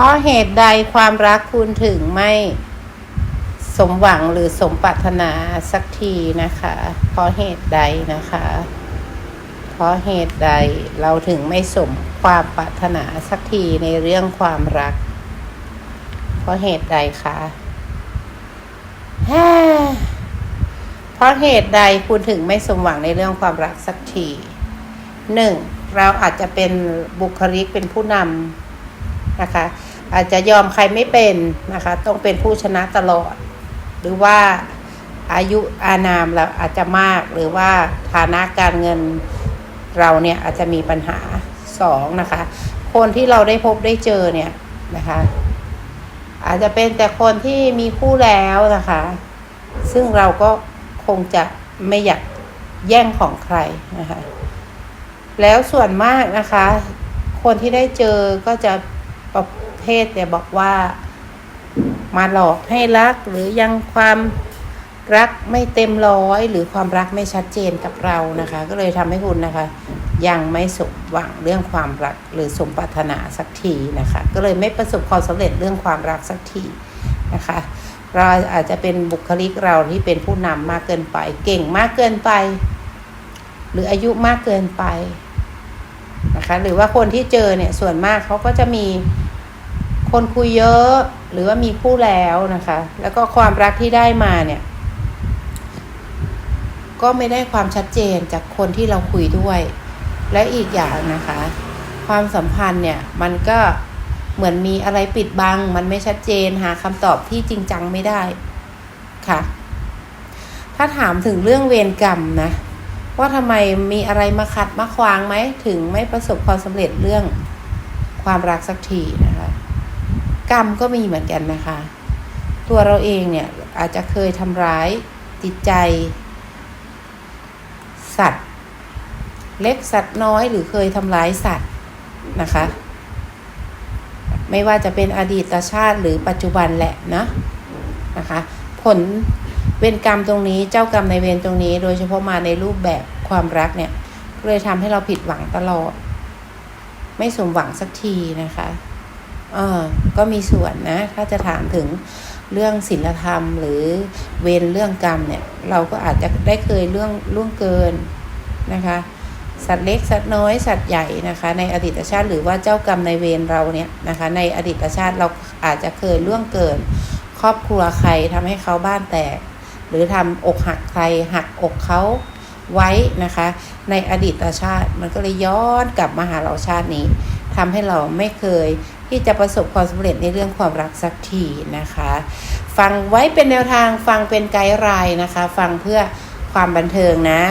เพราะเหตุใดความรักคุณถึงไม่สมหวังหรือสมปรารถนาสักทีนะคะ เพราะเหตุใดนะคะ เพราะเหตุใดเราถึงไม่สมความปรารถนาสักทีในเรื่องความรัก เพราะเหตุใดคะเพราะเหตุใดคุณถึงไม่สมหวังในเรื่องความรักสักทีหนึ่งเราอาจจะเป็นบุคลิกเป็นผู้นำนะคะ อาจจะยอมใครไม่เป็นนะคะ ต้องเป็นผู้ชนะตลอด หรือว่าอายุอานามเราอาจจะมากหรือว่าฐานะการเงินเราเนี่ยอาจจะมีปัญหาสองนะคะ คนที่เราได้พบได้เจอเนี่ยนะคะ อาจจะเป็นแต่คนที่มีคู่แล้วนะคะ ซึ่งเราก็คงจะไม่อยากแย่งของใครนะคะ แล้วส่วนมากนะคะ คนที่ได้เจอก็จะ ประเภทเนี่ยบอกว่า มาหลอกให้รักหรือยังความรักไม่เต็มร้อย หรือความรักไม่ชัดเจนกับเรานะคะ ก็เลยทำให้คุณนะคะ ยังไม่สมหวังเรื่องความรักหรือสมปรารถนาสักทีนะคะ ก็เลยไม่ประสบความสำเร็จเรื่องความรักสักทีนะคะเราอาจจะเป็นบุคลิกเราที่เป็นผู้นำมากเกินไป เก่งมากเกินไป หรืออายุมากเกินไป นะคะ หรือว่าคนที่เจอเนี่ยส่วนมากเขาก็จะมีคนคุยเยอะ หรือว่ามีคู่แล้วนะคะ แล้วก็ความรักที่ได้มาเนี่ย ก็ไม่ได้ความชัดเจนจากคนที่เราคุยด้วย และอีกอย่างนะคะ ความสัมพันธ์เนี่ยมันก็เหมือนมีอะไรปิดบัง มันไม่ชัดเจนหาคำตอบที่จริงจังไม่ได้ค่ะ ถ้าถามถึงเรื่องเวรกรรมนะ ว่าทำไมมีอะไรมาขัดมาขวางไหมถึงไม่ประสบความสำเร็จเรื่องความรักสักทีนะคะ กรรมก็มีเหมือนกันนะคะ ตัวเราเองเนี่ยอาจจะเคยทำร้ายจิตใจ สัตว์ เล็กสัตว์น้อยหรือเคยทำร้ายสัตว์นะคะ ไม่ว่าจะเป็นอดีตชาติหรือปัจจุบันแหละนะนะคะ ผล เวรกรรมตรงนี้เจ้ากรรมในเวรตรงนี้ โดยเฉพาะมาในรูปแบบความรักเนี่ยเลยทำให้เราผิดหวังตลอด ไม่สมหวังสักทีนะคะเออก็มีส่วนนะ ถ้าจะถามถึงเรื่องศีลธรรม หรือเวรเรื่องกรรมเนี่ย เราก็อาจจะได้เคยเรื่องล่วงเกินนะคะ สัตว์เล็กสัตว์น้อยสัตว์ใหญ่นะคะ ในอดีตชาติหรือว่าเจ้ากรรมในเวรเราเนี่ยนะคะ ในอดีตชาติเราอาจจะเคยล่วงเกิน ครอบครัวใครทำให้เขาบ้านแตก หรือทำอกหักใครหักอกเขาไว้นะคะ ในอดีตชาติมันก็เลยย้อนกลับมาหาเราชาตินี้ทำให้เราไม่เคยที่จะประสบความสำเร็จในเรื่องความรักสักทีนะคะ ฟังไว้เป็นแนวทางฟังเป็นไกด์ไลน์นะคะ ฟังเพื่อความบันเทิงนะ